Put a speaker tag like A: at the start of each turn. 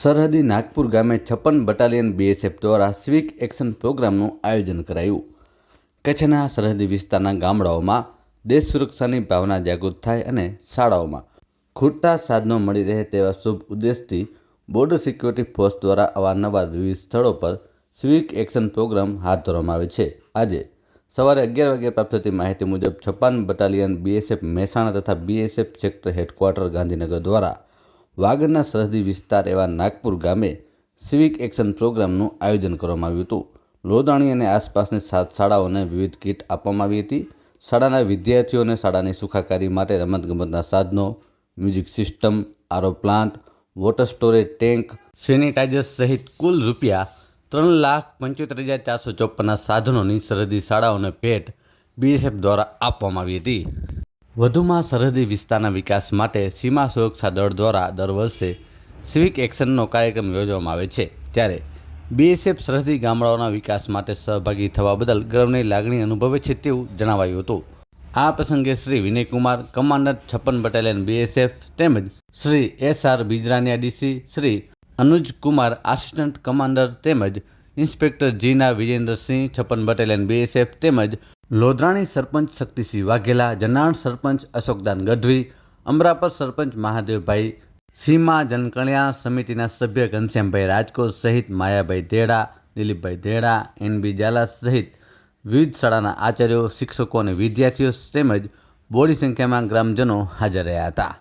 A: સરહદી નાગપુર ગામે છપ્પન બટાલિયન બીએસએફ દ્વારા સ્વીક એક્શન પ્રોગ્રામનું આયોજન કરાયું. કચ્છના સરહદી વિસ્તારના ગામડાઓમાં દેશ સુરક્ષાની ભાવના જાગૃત થાય અને શાળાઓમાં ખૂટતા સાધનો મળી રહે તેવા શુભ ઉદ્દેશથી બોર્ડર સિક્યુરિટી ફોર્સ દ્વારા અવારનવાર વિવિધ સ્થળો પર સ્વીક એક્શન પ્રોગ્રામ હાથ ધરવામાં આવે છે. આજે સવારે અગિયાર વાગ્યે પ્રાપ્ત થતી માહિતી મુજબ છપ્પન બટાલિયન બીએસએફ મહેસાણા તથા બીએસએફ સેક્ટર હેડક્વાર્ટર ગાંધીનગર દ્વારા વાગડના સરહદી વિસ્તાર એવા નાગપુર ગામે સિવિક એક્શન પ્રોગ્રામનું આયોજન કરવામાં આવ્યું હતું. લોદાણી અને આસપાસની સાત શાળાઓને વિવિધ કીટ આપવામાં આવી હતી. શાળાના વિદ્યાર્થીઓને શાળાની સુખાકારી માટે રમતગમતના સાધનો music system RO plant water storage tank sanitizer સહિત કુલ રૂપિયા ત્રણ લાખ પંચોતેર હજાર ચારસો ચોપ્પનના સાધનોની સરહદી શાળાઓને ભેટ બીએસએફ દ્વારા આપવામાં આવી હતી. વધુમાં સરહદી વિસ્તારના વિકાસ માટે સીમા સુરક્ષા દળ દ્વારા દર વર્ષે સિવિક એક્શનનો કાર્યક્રમ યોજવામાં આવે છે. ત્યારે બીએસએફ સરહદી ગામડાઓના વિકાસ માટે સહભાગી થવા બદલ ગર્વની લાગણી અનુભવે છે તેવું જણાવાયું હતું. આ પ્રસંગે શ્રી વિનયકુમાર, કમાન્ડર છપ્પન બટાલિયન બીએસએફ તેમજ Shri S R Bijarania DC Shri Anuj Kumar assistant commander તેમજ ઇન્સ્પેક્ટર જીના વિજેન્દ્રસિંહ છપ્પન બટાલિયન બીએસએફ તેમજ લોધરાણી સરપંચ શક્તિસિંહ વાઘેલા, જનાણ સરપંચ અશોકદાન ગઢવી, અમરાપર સરપંચ મહાદેવભાઈ, સીમા જનકલ્યાણ સમિતિના સભ્ય ઘનશ્યામભાઈ રાજકોટ સહિત માયાભાઈ દેડા, દિલીપભાઈ દેડા, એનબી ઝાલા સહિત વિવિધ શાળાના આચાર્યો, શિક્ષકો અને વિદ્યાર્થીઓ તેમજ બોડી સંખ્યામાં ગ્રામજનો હાજર રહ્યા હતા.